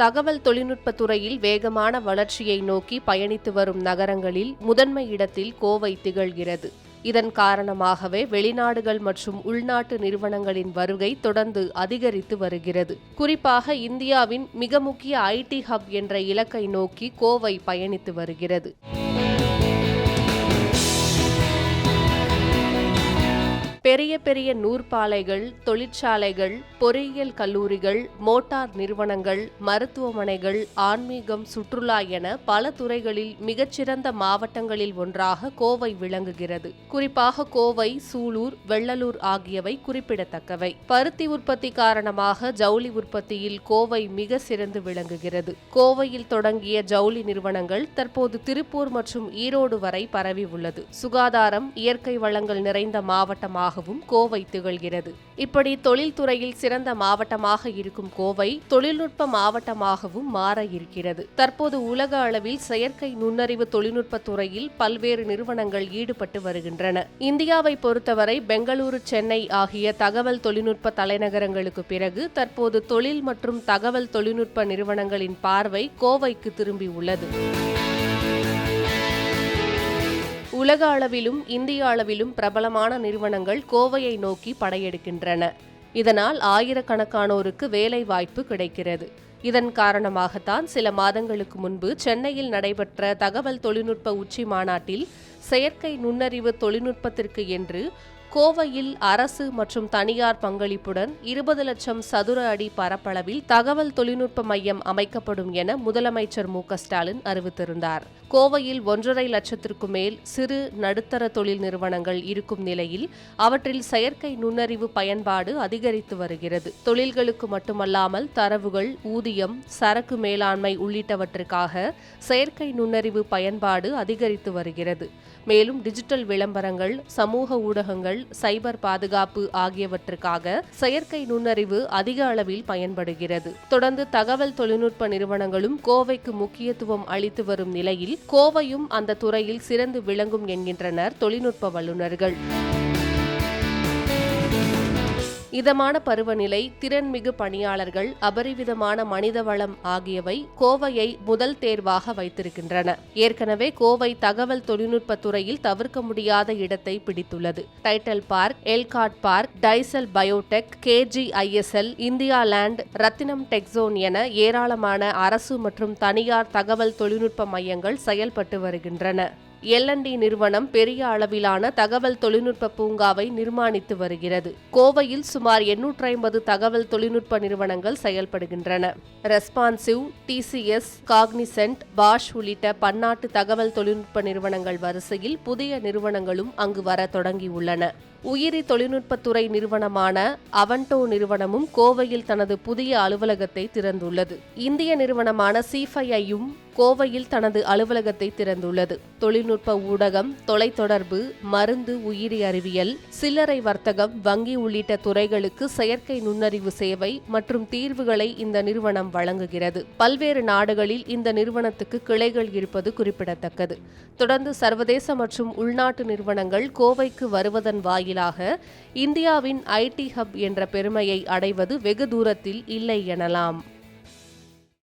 தகவல் தொழில்நுட்ப துறையில் வேகமான வளர்ச்சியை நோக்கி பயணித்து வரும் நகரங்களில் முதன்மை இடத்தில் கோவை திகழ்கிறது. இதன் காரணமாகவே வெளிநாடுகள் மற்றும் உள்நாட்டு நிறுவனங்களின் வருகை தொடர்ந்து அதிகரித்து வருகிறது. குறிப்பாக இந்தியாவின் மிக முக்கிய ஐடி ஹப் என்ற இலக்கை நோக்கி கோவை பயணித்து வருகிறது. பெரிய பெரிய நூற்பாலைகள் தொழிற்சாலைகள் பொறியியல் கல்லூரிகள் மோட்டார் நிறுவனங்கள் மருத்துவமனைகள் ஆன்மீகம் சுற்றுலா என பல துறைகளில் மிகச்சிறந்த மாவட்டங்களில் ஒன்றாக கோவை விளங்குகிறது. குறிப்பாக கோவை சூலூர் வெள்ளலூர் ஆகியவை குறிப்பிடத்தக்கவை. பருத்தி உற்பத்தி காரணமாக ஜவுளி உற்பத்தியில் கோவை மிக சிறந்து விளங்குகிறது. கோவையில் தொடங்கிய ஜவுளி நிறுவனங்கள் தற்போது திருப்பூர் மற்றும் ஈரோடு வரை பரவி உள்ளது. சுகாதாரம் இயற்கை வளங்கள் நிறைந்த மாவட்டமாக மாவட்டமாகவும் கோவை திகழ்கிறது. இப்படி தொழில்துறையில் சிறந்த மாவட்டமாக இருக்கும் கோவை தொழில்நுட்ப மாவட்டமாகவும் மாற இருக்கிறது. தற்போது உலக அளவில் செயற்கை நுண்ணறிவு தொழில்நுட்ப துறையில் பல்வேறு நிறுவனங்கள் ஈடுபட்டு வருகின்றன. இந்தியாவை பொறுத்தவரை பெங்களூரு சென்னை ஆகிய தகவல் தொழில்நுட்ப தலைநகரங்களுக்கு பிறகு தற்போது தொழில் மற்றும் தகவல் தொழில்நுட்ப நிறுவனங்களின் பார்வை கோவைக்கு திரும்பியுள்ளது உலக அளவிலும் இந்திய அளவிலும் பிரபலமான நிறுவனங்கள் கோவையை நோக்கி படையெடுக்கின்றன. இதனால் ஆயிரக்கணக்கானோருக்கு வேலை வாய்ப்பு கிடைக்கிறது. இதன் காரணமாகத்தான் சில மாதங்களுக்கு முன்பு சென்னையில் நடைபெற்ற தகவல் தொழில்நுட்ப உச்சி மாநாட்டில் செயற்கை நுண்ணறிவு தொழில்நுட்பத்திற்கு என்று கோவையில் அரசு மற்றும் தனியார் பங்களிப்புடன் இருபது லட்சம் சதுர அடி பரப்பளவில் தகவல் தொழில்நுட்ப மையம் அமைக்கப்படும் என முதலமைச்சர் மு ஸ்டாலின் அறிவித்திருந்தார். கோவையில் ஒன்றரை லட்சத்திற்கு மேல் சிறு நடுத்தர தொழில் நிறுவனங்கள் இருக்கும் நிலையில் அவற்றில் செயற்கை நுண்ணறிவு பயன்பாடு அதிகரித்து வருகிறது. தொழில்களுக்கு மட்டுமல்லாமல் தரவுகள் ஊதியம் சரக்கு மேலாண்மை உள்ளிட்டவற்றுக்காக செயற்கை நுண்ணறிவு பயன்பாடு அதிகரித்து வருகிறது. மேலும் டிஜிட்டல் விளம்பரங்கள் சமூக ஊடகங்கள் சைபர் பாதுகாப்பு ஆகியவற்றுக்காக செயற்கை நுண்ணறிவு அதிக அளவில் பயன்படுகிறது. தொடர்ந்து தகவல் தொழில்நுட்ப நிறுவனங்களும் கோவைக்கு முக்கியத்துவம் அளித்து வரும் நிலையில் கோவையும் அந்த துறையில் சிறந்து விளங்கும் என்கின்றனர் தொழில்நுட்ப வல்லுநர்கள். இதமான பருவநிலை திறன்மிகு பணியாளர்கள் அபரிவிதமான மனித வளம் ஆகியவை கோவையை முதல் தேர்வாக வைத்திருக்கின்றன. ஏற்கனவே கோவை தகவல் தொழில்நுட்ப துறையில் தவிர்க்க முடியாத இடத்தை பிடித்துள்ளது. Tidel park ELCOT park TICEL biotech KGISL India land Rathinam techzone என ஏராளமான அரசு மற்றும் தனியார் தகவல் தொழில்நுட்ப மையங்கள் செயல்பட்டு வருகின்றன. எல்என்டி நிறுவனம் பெரிய அளவிலான தகவல் தொழில்நுட்ப பூங்காவை நிர்மாணித்து வருகிறது. கோவையில் சுமார் எண்ணூற்றி ஐம்பது தகவல் தொழில்நுட்ப நிறுவனங்கள் செயல்படுகின்றன. ரெஸ்பான்சிவ் டிசிஎஸ் காக்னிசென்ட் பாஷ் உள்ளிட்ட பன்னாட்டு தகவல் தொழில்நுட்ப நிறுவனங்கள் வரிசையில் புதிய நிறுவனங்களும் அங்கு வர தொடங்கியுள்ளன. உயிரி தொழில்நுட்பத்துறை நிறுவனமான அவன்டோ நிறுவனமும் கோவையில் தனது புதிய அலுவலகத்தை திறந்துள்ளது. இந்திய நிறுவனமான சிஃபைஐயும் கோவையில் தனது அலுவலகத்தை திறந்துள்ளது. தொழில்நுட்ப ஊடகம் தொலைத்தொடர்பு மருந்து உயிரி அறிவியல் சில்லறை வர்த்தகம் வங்கி உள்ளிட்ட துறைகளுக்கு செயற்கை நுண்ணறிவு சேவை மற்றும் தீர்வுகளை இந்த நிறுவனம் வழங்குகிறது. பல்வேறு நாடுகளில் இந்த நிறுவனத்துக்கு கிளைகள் இருப்பது குறிப்பிடத்தக்கது. தொடர்ந்து சர்வதேச மற்றும் உள்நாட்டு நிறுவனங்கள் கோவைக்கு வருவதன் வாயிலாக இந்தியாவின் ஐடி ஹப் என்ற பெருமையை அடைவது வெகு தூரத்தில் இல்லை எனலாம்.